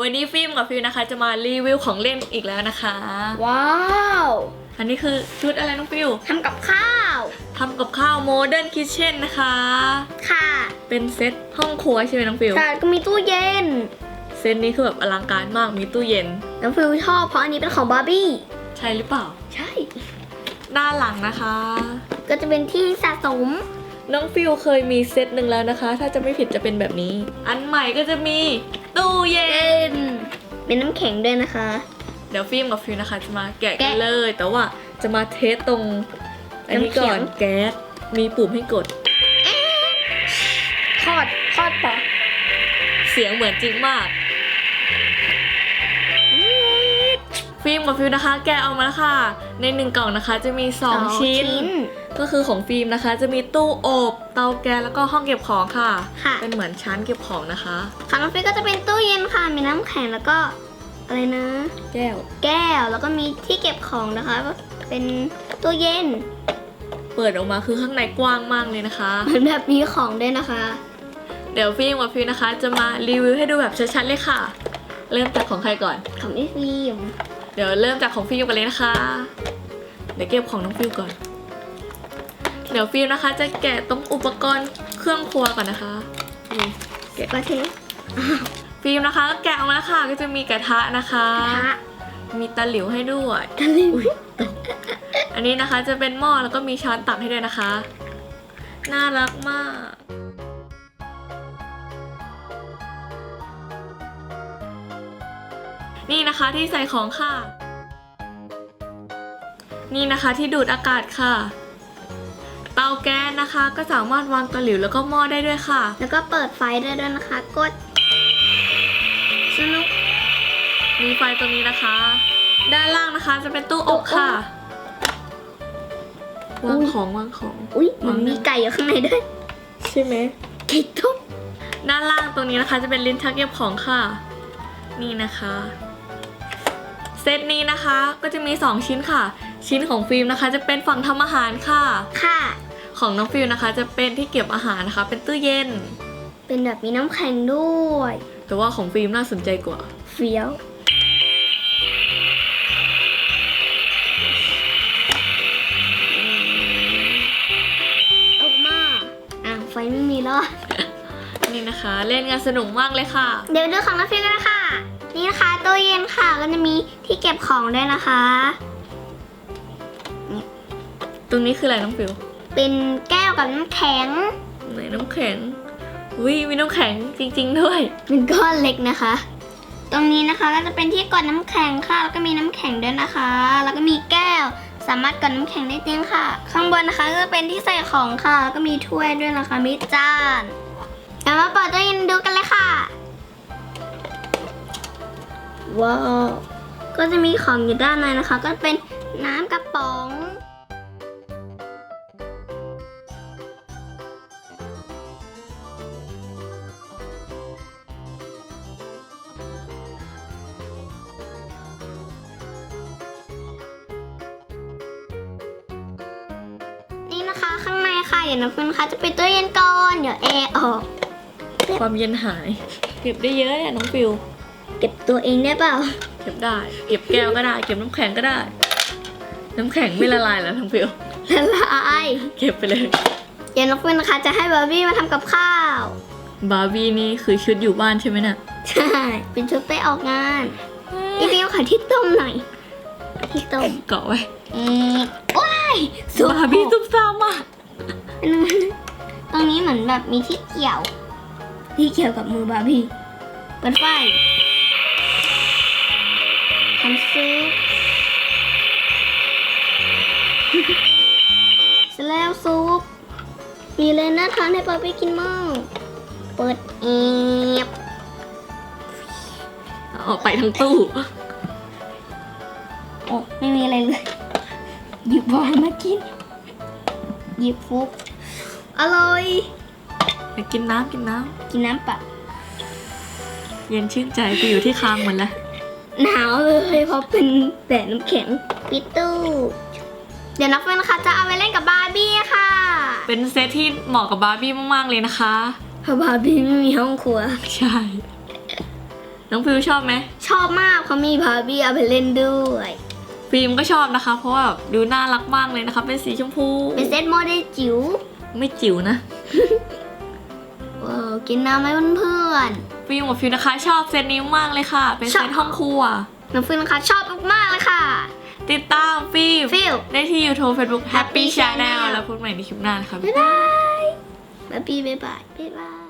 วันนี้ฟิล์มกับฟิลนะคะ จะมารีวิวของเล่นอีกแล้วนะคะ ว้าว อันนี้คือชุดอะไรน้องฟิลทำกับข้าวทำกับข้าวโมเดิร์นคิทเช่นนะคะ ค่ะ เป็นเซตห้องครัวใช่ไหมน้องฟิลแต่ก็มีตู้เย็น เซตนี้คือแบบอลังการมากมีตู้เย็น น้องฟิวชอบเพราะอันนี้เป็นของบาร์บี้ ใช่หรือเปล่า ใช่ ด้านหลังนะคะ ก็จะเป็นที่สะสมน้องฟิลเคยมีเซตหนึ่งแล้วนะคะ ถ้าจะไม่ผิดจะเป็นแบบนี้ อันใหม่ก็จะมี ตู้เย็เป็นนเป็นน้ำแข็งด้วยนะคะ เดี๋ยวฟิล์มกับฟิลนะคะจะมาแกะกันแกะเลย แต่ว่าจะมาเทสตรงอันนี้ก่อนน้ำแข็งแก๊สมีปุ่มให้กดทอดทอดปะเสียงเหมือนจริงมาก ฟิล์มกับฟิลนะคะ แกะออกมาแล้วค่ะ ในหนึ่งกล่องนะคะ จะมี 2 ชิ้น ก็คือของฟิล์มนะคะ จะมีตู้อบ เตาแก๊สแล้วก็ห้องเก็บของค่ะ ค่ะ เป็นเหมือนชั้นเก็บของนะคะของน้องฟิวก็จะเป็นตู้เย็นค่ะ มีน้ำแข็งแล้วก็อะไรนะ แก้ว แก้วแล้วก็มีที่เก็บของนะคะ เป็นตู้เย็น เปิดออกมาคือข้างในกว้างมากเลยนะคะเหมือนแบบมีของด้วยนะคะ เดี๋ยวฟิล์มกับฟิลนะคะ จะมารีวิวให้ดูแบบชัดๆเลยค่ะ เริ่มจากของใครก่อน ของพี่ฟิล์ม เดี๋ยวเริ่มจากของฟิลกันเลยนะคะ เดี๋ยวเก็บของน้องฟิลก่อน เดี๋ยวฟิลนะคะ จะแกะตรงอุปกรณ์เครื่องครัวก่อนนะคะนี่แกะประเทศฟิล์มนะคะก็แกะออกมาแล้วค่ะก็จะมีกระทะนะคะพระมีตะหลิวให้ด้วยทะเลอันนี้นะคะจะเป็นหม้อแล้วก็มีช้อนตักให้ด้วยนะคะ น่ารักมาก นี่นะคะที่ใส่ของค่ะ นี่นะคะที่ดูดอากาศค่ะ เตาแก๊สนะคะ ก็สามารถวางตะหลิวแล้วก็หม้อได้ด้วยค่ะ แล้วก็เปิดไฟได้ด้วยนะคะ กดสนุกมีไฟตรงนี้นะคะ ด้านล่างนะคะจะเป็นตู้อบค่ะอุ๊วางยของวางของ อุ้ยมันมีไก่อยู่ข้างในด้วย ใช่ไหมไก่ทุบด้านล่างตรงนี้นะคะ จะเป็นลิ้นชักเก็บของค่ะ นี่นะคะ เซตนี้นะคะก็จะมี 2 ชิ้นค่ะ ชิ้นของฟิล์มนะคะ จะเป็นฝั่งทำอาหารค่ะ ค่ะ ของน้องฟิล์มนะคะ จะเป็นที่เก็บอาหารนะคะ เป็นตู้เย็น เป็นแบบมีน้ำแข็งด้วย แต่ว่าของฟิล์มน่าสนใจกว่า เฟี้ยว ออกมา อะไฟไม่มีแล้ว นี่นะคะ เล่นกันสนุกมากเลยค่ะ เดี๋ยวดูของน้ำฟิวกันนะคะ นี่นะคะตู้เย็นค่ะก็จะมีที่เก็บของด้วยนะคะ ตรงนี้คืออะไรน้องฟิลเป็นแก้วกับน้ำแข็งไหนน้ำแข็งวิมีน้ำแข็งจริง ๆ ด้วยเป็นก้อนเล็กนะคะ ตรงนี้นะคะก็จะเป็นที่กดน้ำแข็งค่ะแล้วก็มีน้ำแข็งด้วยนะคะ แล้วก็มีแก้วสามารถกดน้ำแข็งได้จริงค่ะ ข้างบนนะคะก็จะเป็นที่ใส่ของค่ะแล้วก็มีถ้วยด้วยนะคะมีจานเดี๋ยวมาเปิดตู้เย็นดูกันเลยค่ะ ว้าว ก็จะมีของอยู่ด้านในนะคะ ก็เป็นน้ำกระป๋องนี่นะคะข้างในค่ะเดี๋ยวน้ำพึ่งคะจะปิดตู้เย็นก่อน เดี๋ยวแอร์ออก ความเย็นหาย เก็บได้เยอะเนี่ยน้องฟิล เก็บตัวเองได้เปล่า เก็บได้ เก็บแก้วก็ได้ เก็บน้ำแข็งก็ได้ น้ำแข็งไม่ละลายแล้วทั้งฟิวละลายเก็บไปเลย เดี๋ยวน้ำพึ่งนะคะจะให้บาร์บี้มาทำกับข้าว บาร์บี้นี่คือชุดอยู่บ้านใช่ไหมน่ะ ใช่ เป็นชุดไปออกงานพี่ฟิวขอที่ต้มหน่อย ที่ต้มเกาะไว้เอ๊ะว้ายสุกบาร์บี้ซุ่มซ่ามมากตรงนี้เหมือนแบบมีที่เกี่ยว ที่เกี่ยวกับมือบาร์บี้เปิดไฟ ทำซุปเสร็จแล้วซุปมีเลยน่าทานให้บาร์บี้กินมากเปิดเอฟออกไปทั้งตู้ โอ้ไม่มีอะไรเลยหยิบวายมากินหยิบฟุกอร่อยไปกินน้ำกินน้กินน้ำเปล่าำเย็นชื่นใจไปอยู่ที่คางหมดแล้ว หนาวเลยเพราะเป็นแต่น้ำแข็งปิดตู้เดี๋ยวนักเฟนนะคะจะเอาไปเล่นกับบาร์บี้ค่ะเป็นเซตที่เหมาะกับบาร์บี้มากๆเลยนะคะ เพราะบาร์บี้ไม่มีห้องครัว ใช่ น้องฟิวชอบไหมชอบมากเพราะมีบาร์บี้เอาไปเล่นด้วย ฟิล์มก็ชอบนะคะ เพราะว่าแบบดูน่ารักมากเลยนะคะ เป็นสีชมพูเป็นเซตโมเดลจิ๋วไม่จิ๋วนะเออกินน้ำไหมเพื่อน ฟิล์มกับฟิวนะคะ ชอบเซตนี้มากเลยค่ะ เป็นชเซอบตห้องครัวๆน้ำฟินนะคะชอบมากๆเลยค่ะ ติดตามฟิล์มฟิลได้ที่ YouTube Facebook Happy Happy Channel Channel แล้วพบใหม่ในคลิปหน้านะคะ บ๊ายบายบาร์บี้บ๊ายบายบ๊ายบาย